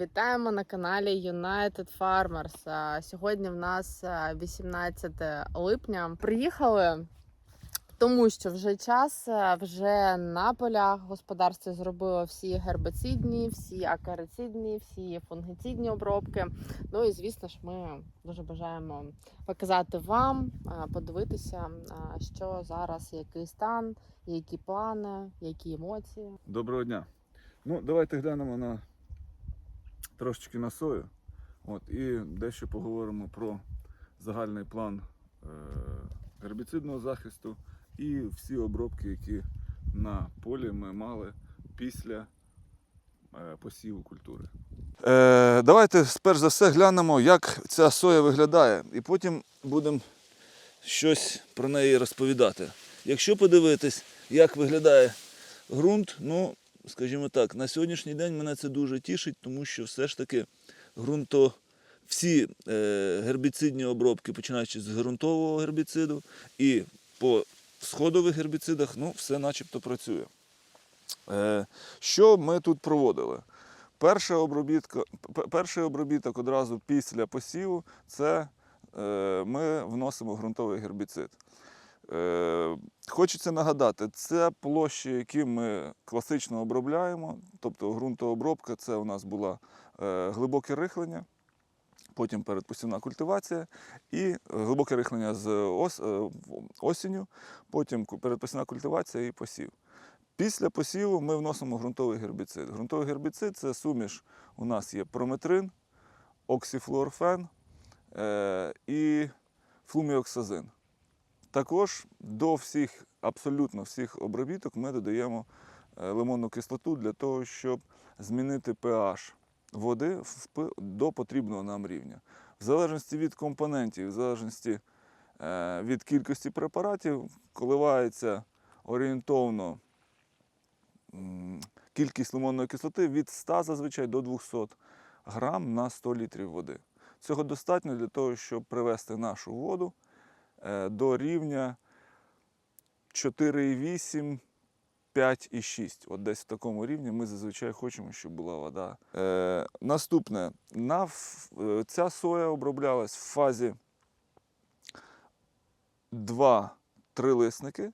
Вітаємо на каналі United Farmers. Сьогодні в нас 18 липня. Приїхали, тому що вже час, вже на полях господарство зробило всі гербицидні, всі акарицидні, всі фунгицидні обробки. Ну і звісно ж, ми дуже бажаємо показати вам, подивитися, що зараз, який стан, які плани, які емоції. Доброго дня. Ну, давайте глянемо на трошечки на сою. От, і дещо поговоримо про загальний план е, гербіцидного захисту і всі обробки, які на полі ми мали після е, посіву культури. Е, давайте сперш за все глянемо, як ця соя виглядає, і потім будемо щось про неї розповідати. Якщо подивитись, як виглядає ґрунт, ну, скажімо так, на сьогоднішній день мене це дуже тішить, тому що все ж таки ґрунто, всі е, гербіцидні обробки, починаючи з ґрунтового гербіциду і по сходових гербіцидах, ну, все начебто працює. Е, що ми тут проводили? Перша обробітка, перший обробіток одразу після посіву це е, ми вносимо ґрунтовий гербіцид. Е, Хочеться нагадати, це площі, які ми класично обробляємо. Тобто ґрунтообробка це у нас була е, глибоке рихлення, потім передпосівна культивація і глибоке рихлення з ос, е, осінню, потім передпосівна культивація і посів. Після посіву ми вносимо ґрунтовий гербіцид. Ґрунтовий гербіцид це суміш. У нас є прометрин, оксіфлуорфен е, і флуміоксазин. Також до всіх, абсолютно всіх обробіток ми додаємо е, лимонну кислоту для того, щоб змінити pH води до потрібного нам рівня. В залежності від компонентів, в залежності е, від кількості препаратів, коливається орієнтовно кількість лимонної кислоти від 100 зазвичай до 200 грам на 100 літрів води. Цього достатньо для того, щоб привести нашу воду до рівня 4,8, 5,6. От десь в такому рівні ми зазвичай хочемо, щоб була вода. Е, наступне, на, е, ця соя оброблялась в фазі 2 трилисники. Е,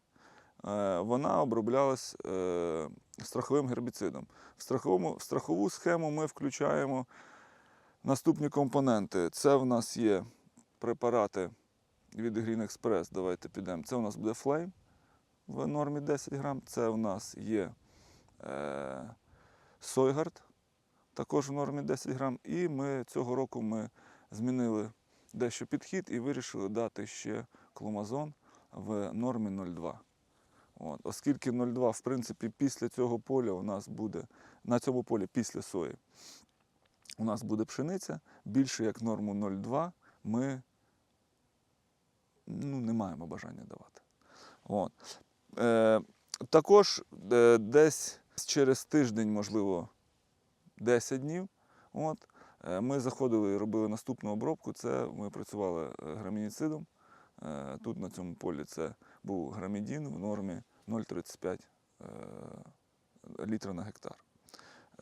вона оброблялась е, страховим гербіцидом. В, страховому, в страхову схему ми включаємо наступні компоненти. Це в нас є препарати від Green Express. Давайте підемо. Це у нас буде Flame в нормі 10 грам. Це у нас є е, Сойгард, також в нормі 10 грам. І ми цього року ми змінили дещо підхід і вирішили дати ще кломазон в нормі 0,2. От. Оскільки 0,2, в принципі, після цього поля у нас буде, на цьому полі після сої, у нас буде пшениця, більше як норму 0,2 ми ну, не маємо бажання давати. От. Е, також е, десь через тиждень, можливо, 10 днів, от, е, ми заходили і робили наступну обробку. Це ми працювали е, грамініцидом. Е, Тут на цьому полі це був грамідін в нормі 0,35 е, літра на гектар.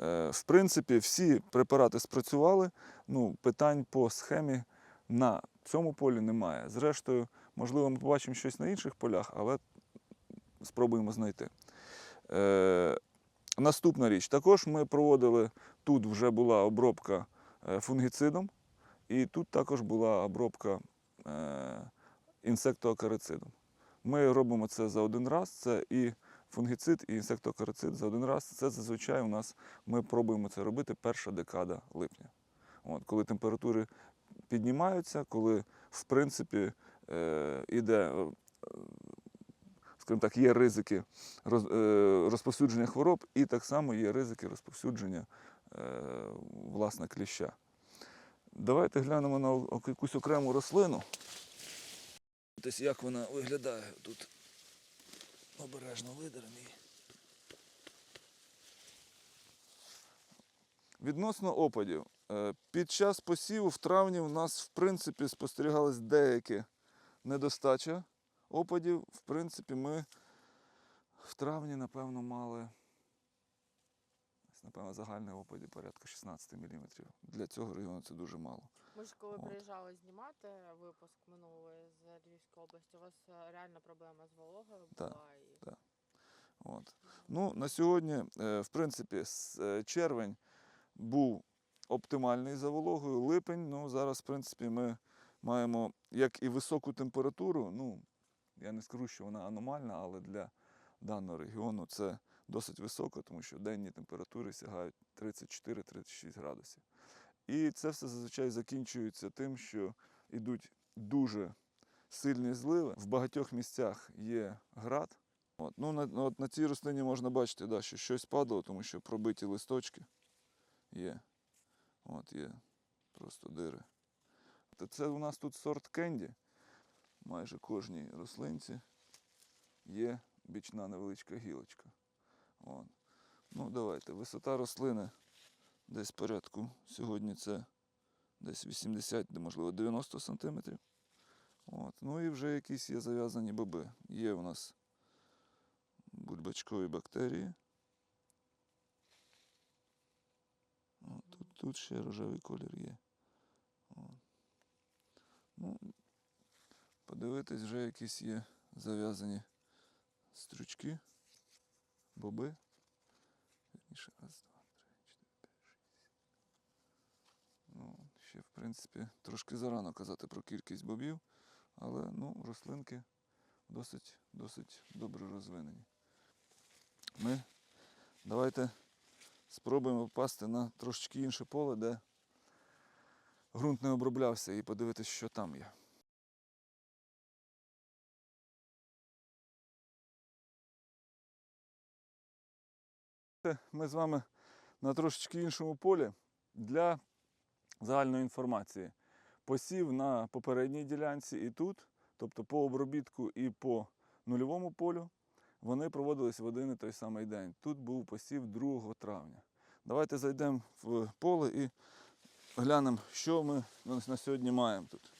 Е, В принципі, всі препарати спрацювали. Ну, питань по схемі на цьому полі немає. Зрештою, можливо, ми побачимо щось на інших полях, але спробуємо знайти. Е, наступна річ. Також ми проводили, тут вже була обробка е, фунгіцидом, і тут також була обробка е, інсектоакарицидом. Ми робимо це за один раз. Це і фунгіцид, і інсектоакарицид за один раз. Це зазвичай у нас ми пробуємо це робити перша декада липня. От, коли температури піднімаються, коли в принципі е, іде, е, скажімо так, є ризики е, розповсюдження хвороб, і так само є ризики розповсюдження власне кліща. Давайте глянемо на якусь окрему рослину. Ось як вона виглядає тут. Обережно видеремо її. Відносно опадів. Е, Під час посіву в травні у нас, в принципі, спостерігалась деякі недостача опадів. В принципі, ми в травні, напевно, мали напевно, загальний опаді порядка 16 мм. Для цього регіону це дуже мало. Ми ж коли От. приїжджали знімати випуск минулий з Львівської області, у вас е, реальна проблема з вологою Так, була і так. От. Ну, на сьогодні, е, в принципі, червень був оптимальний за вологою, липень, ну, зараз, в принципі, ми маємо як і високу температуру, ну, я не скажу, що вона аномальна, але для даного регіону це досить високо, тому що денні температури сягають 34-36 градусів. І це все зазвичай закінчується тим, що йдуть дуже сильні зливи. В багатьох місцях є град. От, ну, на, от на цій рослині можна бачити, да, що щось падало, тому що пробиті листочки є. От є просто дири. Та Це у нас тут сорт кенді. Майже кожній рослинці є бічна невеличка гілочка. От. Ну, давайте. Висота рослини десь порядку. Сьогодні це десь 80, можливо, 90 сантиметрів. От. Ну і вже якісь є зав'язані боби. Є у нас бульбачкові бактерії. От, тут, ще рожевий колір є. От. Ну, подивитись, вже якісь є зав'язані стрючки, боби. Вірніше, раз, два, три, чотири, п'ять, шість. Ну, ще, в принципі, трошки зарано казати про кількість бобів, але ну, рослинки досить, досить добре розвинені. Ми давайте спробуємо попасти на трошечки інше поле, де ґрунт не оброблявся, і подивитися, що там є. Ми з вами на трошечки іншому полі для загальної інформації. Посів на попередній ділянці і тут, тобто по обробітку і по нульовому полю, вони проводились в один і той самий день. Тут був посів 2 травня. Давайте зайдемо в поле і глянемо, що ми на сьогодні маємо тут.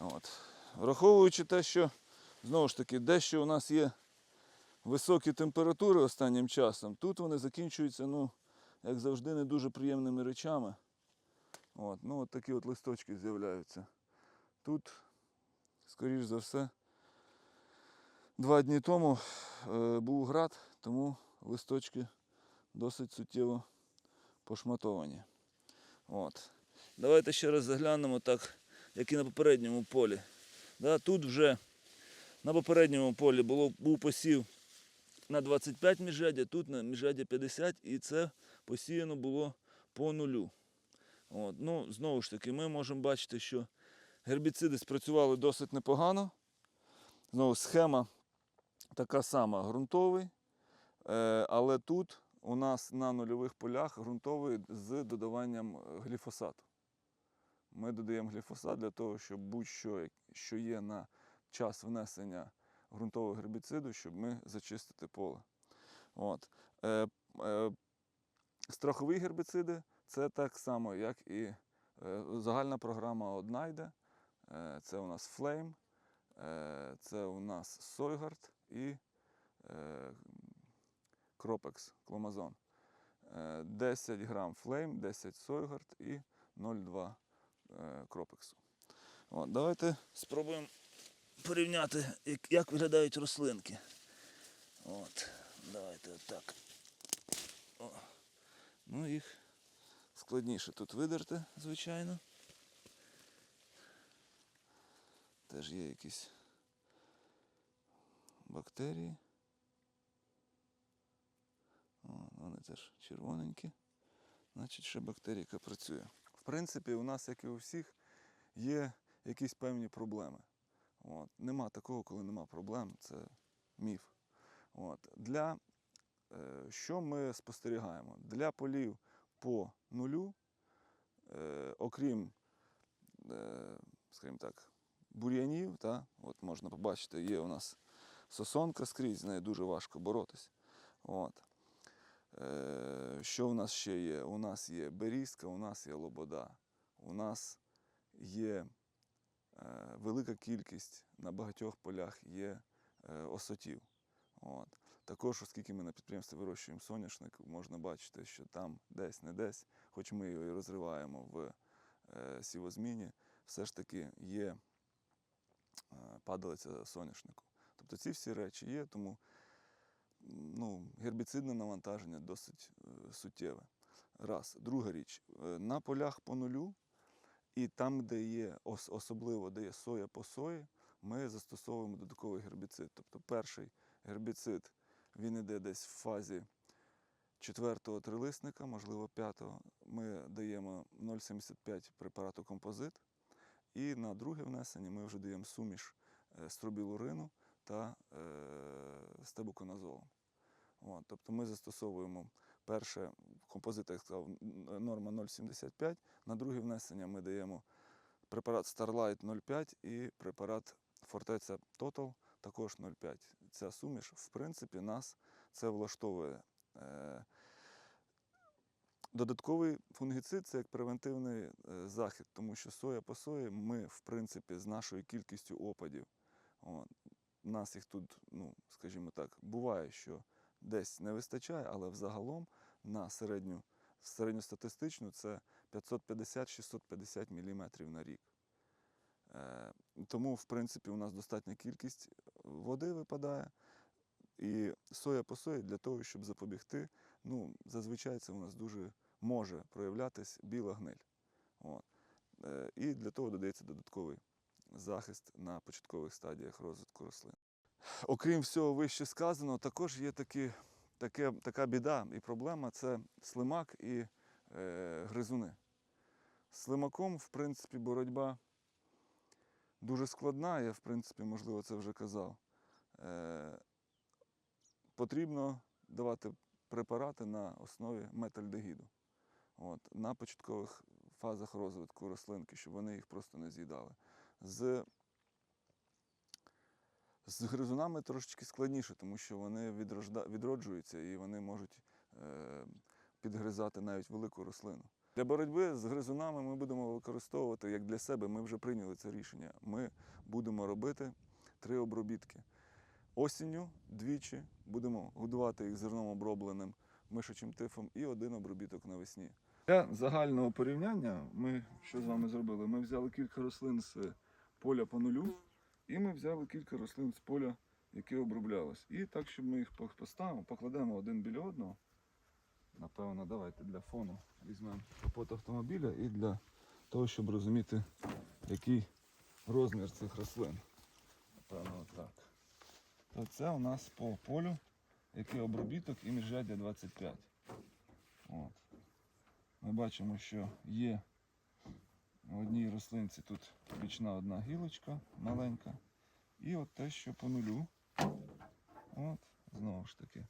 От. Враховуючи те, що знову ж таки дещо у нас є високі температури останнім часом, тут вони закінчуються, ну, як завжди, не дуже приємними речами. От, ну, от такі от листочки з'являються. Тут, скоріш за все, два дні тому е, був град, тому листочки досить суттєво пошматовані. От. Давайте ще раз заглянемо так, як і на попередньому полі. Да, тут вже на попередньому полі було, був посів на 25 міжрядя, тут на міжрядя 50, і це посіяно було по нулю. От. Ну, знову ж таки, ми можемо бачити, що гербіциди спрацювали досить непогано. Знову схема така сама ґрунтовий, е, але тут у нас на нульових полях ґрунтовий з додаванням е, гліфосату. Ми додаємо гліфосат для того, щоб будь-що, що є на час внесення ґрунтового гербіциду, щоб ми зачистити поле. От. Е, е, страхові гербіциди це так само, як і е, загальна програма одна йде. Е, це у нас Flame, е, це у нас Сойгард і е, Кропекс, Кломазон. Е, 10 грам Flame, 10 Сойгард і 0,2 е, Кропексу. От, давайте спробуємо порівняти, як виглядають рослинки. От, давайте отак. О. Ну, їх складніше тут видерти, звичайно. Теж є якісь бактерії. О, вони теж червоненькі. Значить, ще бактерійка працює. В принципі, у нас, як і у всіх, є якісь певні проблеми. От. Нема такого, коли нема проблем, це міф. От. Для, е, що ми спостерігаємо? Для полів по нулю, е, окрім, е, скажімо так, бур'янів, та, от можна побачити, є у нас сосонка скрізь, з нею дуже важко боротись. От. Е, що у нас ще є? У нас є берізка, у нас є лобода, у нас є е, велика кількість на багатьох полях є е, осотів. От. Також, оскільки ми на підприємстві вирощуємо соняшник, можна бачити, що там десь не десь, хоч ми його і розриваємо в е, сівозміні, все ж таки є е, падалиця соняшнику. Тобто ці всі речі є, тому ну, гербіцидне навантаження досить е, суттєве. Раз. Друга річ, е, на полях по нулю, і там, де є, особливо де є соя по сої, ми застосовуємо додатковий гербіцид. Тобто перший гербіцид він іде десь в фазі четвертого трилисника, можливо, п'ятого. Ми даємо 0,75 препарату композит. І на друге внесення ми вже даємо суміш е, стробілурину та е, стебуконазолом. От, тобто ми застосовуємо перше композит, як сказав, норма 0,75. На друге внесення ми даємо препарат Starlight 0,5 і препарат Fortezza Total також 0,5. Ця суміш, в принципі, нас це влаштовує. Е, Додатковий фунгіцид це як превентивний е, захід, тому що соя по сої ми, в принципі, з нашою кількістю опадів. Нас їх тут, ну, скажімо так, буває, що десь не вистачає, але взагалом на середню, середньостатистичну це 550-650 мм на рік. Е, Тому, в принципі, у нас достатня кількість води випадає. І соя по сої для того, щоб запобігти, ну, зазвичай це у нас дуже може проявлятись біла гниль. От. Е, І для того додається додатковий захист на початкових стадіях розвитку рослин. Окрім всього вище сказаного, також є такі, таке, така біда і проблема це слимак і е, гризуни. З слимаком, в принципі, боротьба дуже складна, я, в принципі, можливо, це вже казав. Е, потрібно давати препарати на основі метальдегіду. От, на початкових фазах розвитку рослинки, щоб вони їх просто не з'їдали. З, з гризунами трошечки складніше, тому що вони відрожда, відроджуються і вони можуть е, підгризати навіть велику рослину. Для боротьби з гризунами ми будемо використовувати як для себе, ми вже прийняли це рішення. Ми будемо робити три обробітки. Осінню двічі будемо годувати їх зерном обробленим мишачим тифом і один обробіток навесні. Для загального порівняння ми що з вами зробили? Ми взяли кілька рослин з поля по нулю, і ми взяли кілька рослин з поля, яке оброблялось. І так, щоб ми їх поставимо, покладемо один біля одного. Напевно, давайте для фону візьмемо капот автомобіля і для того, щоб розуміти, який розмір цих рослин. Напевно, отак. То це у нас по полю, який обробіток і міжряддя 25. От. Ми бачимо, що є в одній рослинці тут бічна одна гілочка маленька. І от те, що по нулю. От, знову ж таки.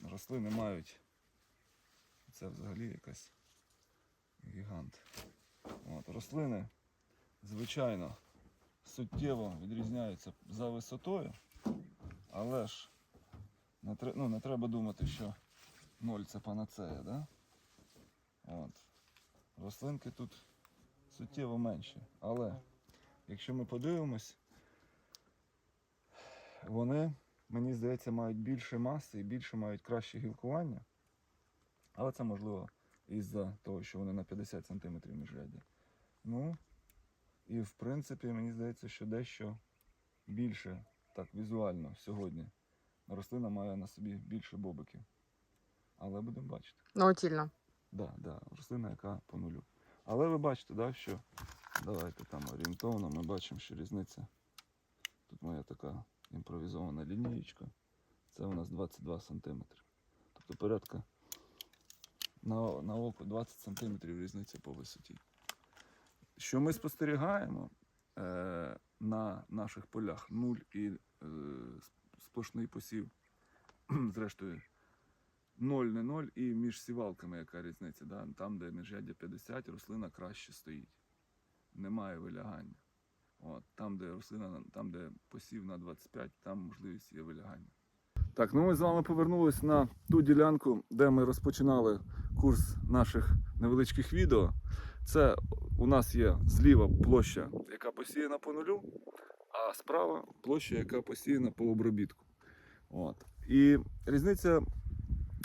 Рослини мають. Це взагалі якась гігант. От, рослини, звичайно, суттєво відрізняються за висотою, але ж не, ну, не треба думати, що ноль це панацея, да? От. Рослинки тут суттєво менші. Але якщо ми подивимось, вони, мені здається, мають більше маси і більше мають краще гілкування. Але це можливо із-за того, що вони на 50 см міжряддя. Ну, і в принципі, мені здається, що дещо більше, так, візуально сьогодні. Рослина має на собі більше бобиків. Але будемо бачити. Ну, Наутільно. Да, да, рослина, яка по нулю. Але ви бачите, да, що давайте там орієнтовно ми бачимо, що різниця. Тут моя така імпровізована лінієчка. Це у нас 22 см. Тобто порядка на, на око 20 см різниця по висоті. Що ми спостерігаємо е, на наших полях нуль і е, сплошний посів, зрештою, 0 не 0 і між сівалками яка різниця. Да? Там, де міжряддя 50, рослина краще стоїть. Немає вилягання. От, там, де рослина, там, де посів на 25, там можливість є вилягання. Так, ну ми з вами повернулись на ту ділянку, де ми розпочинали курс наших невеличких відео. Це у нас є зліва площа, яка посіяна по нулю, а справа площа, яка посіяна по обробітку. От. І різниця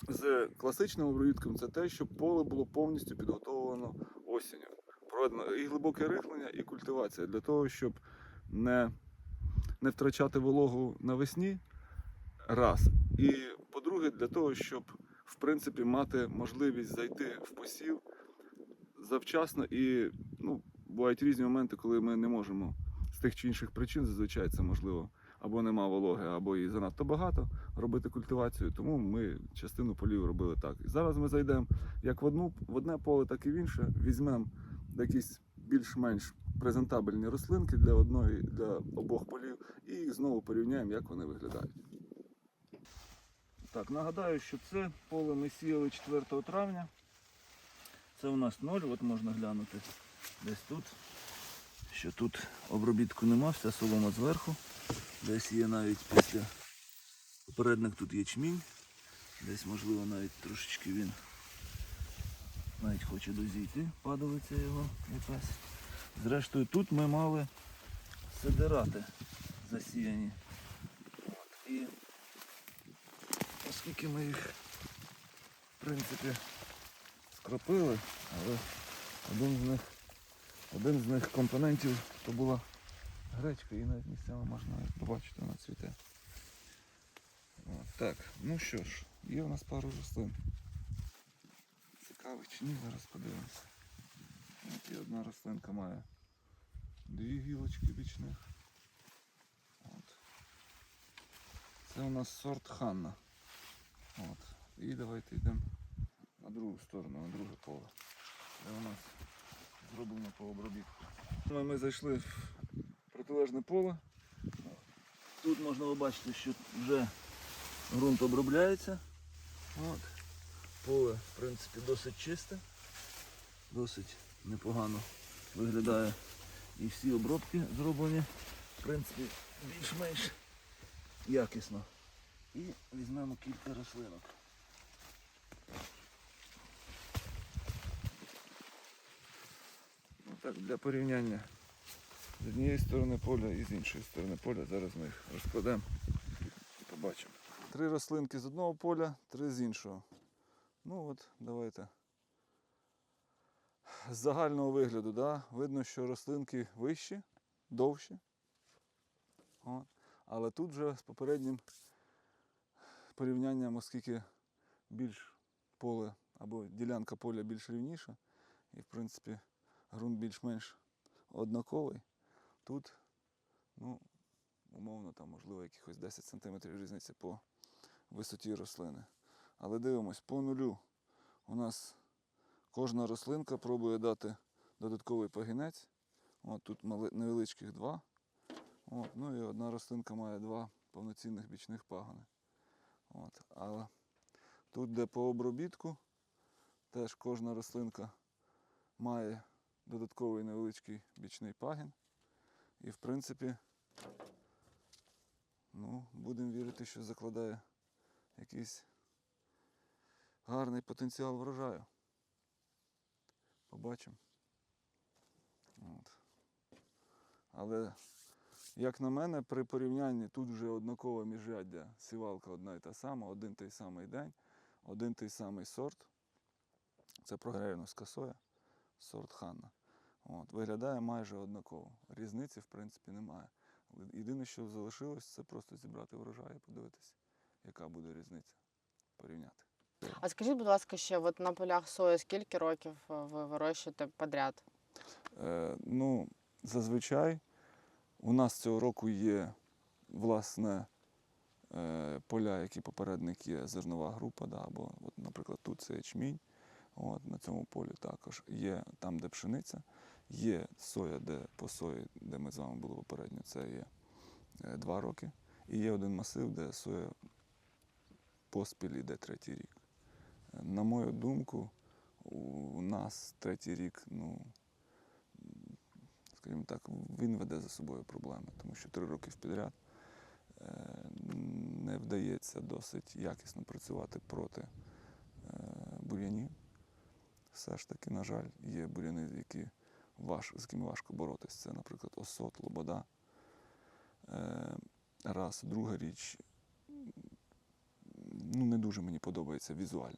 з класичним обробітком це те, щоб поле було повністю підготовлено осінню. Проведено і глибоке рихлення, і культивація для того, щоб не, не втрачати вологу навесні. Раз. І по-друге, для того, щоб в принципі мати можливість зайти в посів завчасно і ну, бувають різні моменти, коли ми не можемо з тих чи інших причин, зазвичай це можливо або нема вологи, або її занадто багато робити культивацію. Тому ми частину полів робили так. І зараз ми зайдемо як в одну в одне поле, так і в інше. Візьмемо якісь більш-менш презентабельні рослинки для одної для обох полів і знову порівняємо, як вони виглядають. Так, нагадаю, що це поле ми сіяли 4 травня. Це у нас ноль, от можна глянути десь тут. Що тут обробітку нема, вся солома зверху. Десь є навіть після попередник тут ячмінь. Десь можливо навіть трошечки він навіть хоче дозійти, падалиця його якась. Зрештою тут ми мали сидирати засіяні. От. І оскільки ми їх в принципі скропили, але один з них один з них компонентів то була гречка, і навіть місцями можна побачити вона цвіте. Так, ну що ж, є у нас пару рослин. Цікавих чи ні, зараз подивимося. От і одна рослинка має дві гілочки бічних. От. Це у нас сорт Ханна. От. І давайте йдемо на другу сторону, на друге поле. Де у нас зроблено по обробітку. Ми зайшли в протилежне поле. Тут можна побачити, що вже ґрунт обробляється. От. Поле, в принципі, досить чисте, досить непогано виглядає. І всі обробки зроблені, в принципі, більш-менш якісно. І візьмемо кілька рослинок. Ну так, для порівняння з однієї сторони поля і з іншої сторони поля. Зараз ми їх розкладемо і побачимо. Три рослинки з одного поля, три з іншого. Ну от, давайте. З загального вигляду, да, видно, що рослинки вищі, довші. От. Але тут вже з попереднім порівнянням, оскільки більш поле або ділянка поля більш рівніша, і в принципі ґрунт більш-менш однаковий. Тут, ну, умовно, там, можливо, якихось 10 см різниця по висоті рослини. Але дивимось, по нулю у нас кожна рослинка пробує дати додатковий пагінець. От тут невеличких два. От, ну і одна рослинка має два повноцінних бічних пагони. От, але тут, де по обробітку, теж кожна рослинка має додатковий невеличкий бічний пагін. І в принципі, ну, будемо вірити, що закладає якийсь гарний потенціал врожаю. Побачимо. Але, як на мене, при порівнянні тут вже однакове міжряддя. Сівалка одна і та сама, один той самий день, один той самий сорт. Це прогревівська соя, сорт Ханна. От, виглядає майже однаково. Різниці, в принципі, немає. Єдине, що залишилось, це просто зібрати врожай і подивитися, яка буде різниця. Порівняти. А скажіть, будь ласка, ще от на полях сої скільки років е, ви вирощуєте подряд? Е, ну, зазвичай у нас цього року є власне е, поля, які попередник є зернова група, да, або, от, наприклад, тут це ячмінь. От, на цьому полі також є там, де пшениця, є соя, де по сої, де ми з вами були попередньо, це є е, два роки. І є один масив, де соя поспіль іде третій рік. На мою думку, у нас третій рік, ну, скажімо так, він веде за собою проблеми, тому що три роки підряд е, не вдається досить якісно працювати проти е, бур'янів. Все ж таки, на жаль, є бур'яни, з якими важко боротись. Це, наприклад, осот, лобода. Е, Раз, друга річ, ну, не дуже мені подобається візуально.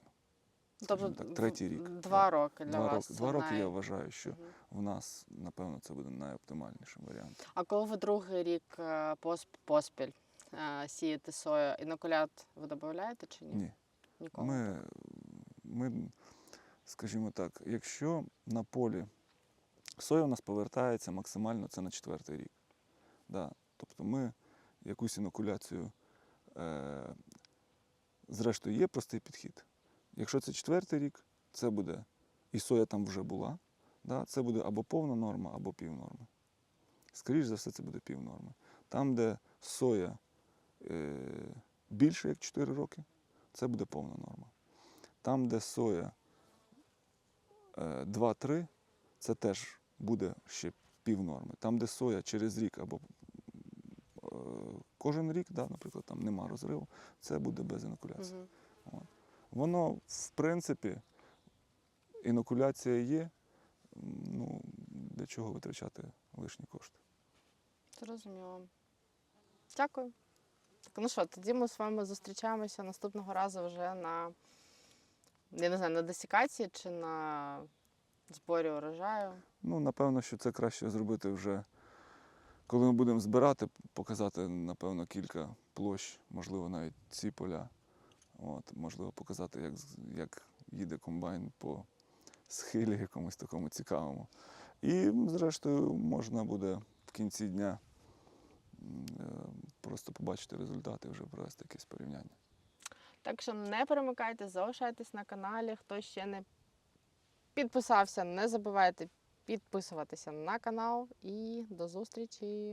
Тобто так, третій рік. Два роки для Два вас. роки, два роки най- я вважаю, що Мгм. в нас, напевно, це буде найоптимальнішим варіантом. А коли ви другий рік е, пос- поспіль е, сієте сою, інокулят ви додаєте чи ні? Ні. Ніколи. Ми, ми, скажімо так, якщо на полі соя у нас повертається максимально це на четвертий рік. Да. Тобто ми якусь інокуляцію, е, зрештою, є простий підхід. Якщо це четвертий рік, це буде, і соя там вже була, да, це буде або повна норма, або півнорми. Скоріше за все, це буде півнорми. Там, де соя е, більше як 4 роки, це буде повна норма. Там, де соя е, 2-3, це теж буде ще півнорми. Там, де соя через рік або кожен рік, да, наприклад, там нема розриву, це буде без інокуляції. Мгм. Воно, в принципі, інокуляція є. Ну, для чого витрачати лишні кошти? Зрозуміло. Дякую. Так, ну що, тоді ми з вами зустрічаємося наступного разу вже на, я не знаю, на десікації чи на зборі урожаю. Ну, напевно, що це краще зробити вже, коли ми будемо збирати, показати, напевно, кілька площ, можливо, навіть ці поля. От, можливо, показати, як, як їде комбайн по схилі якомусь такому цікавому. І, зрештою, можна буде в кінці дня е, просто побачити результати, вже провести якесь порівняння. Так що не перемикайте, залишайтесь на каналі. Хто ще не підписався, не забувайте підписуватися на канал. І до зустрічі!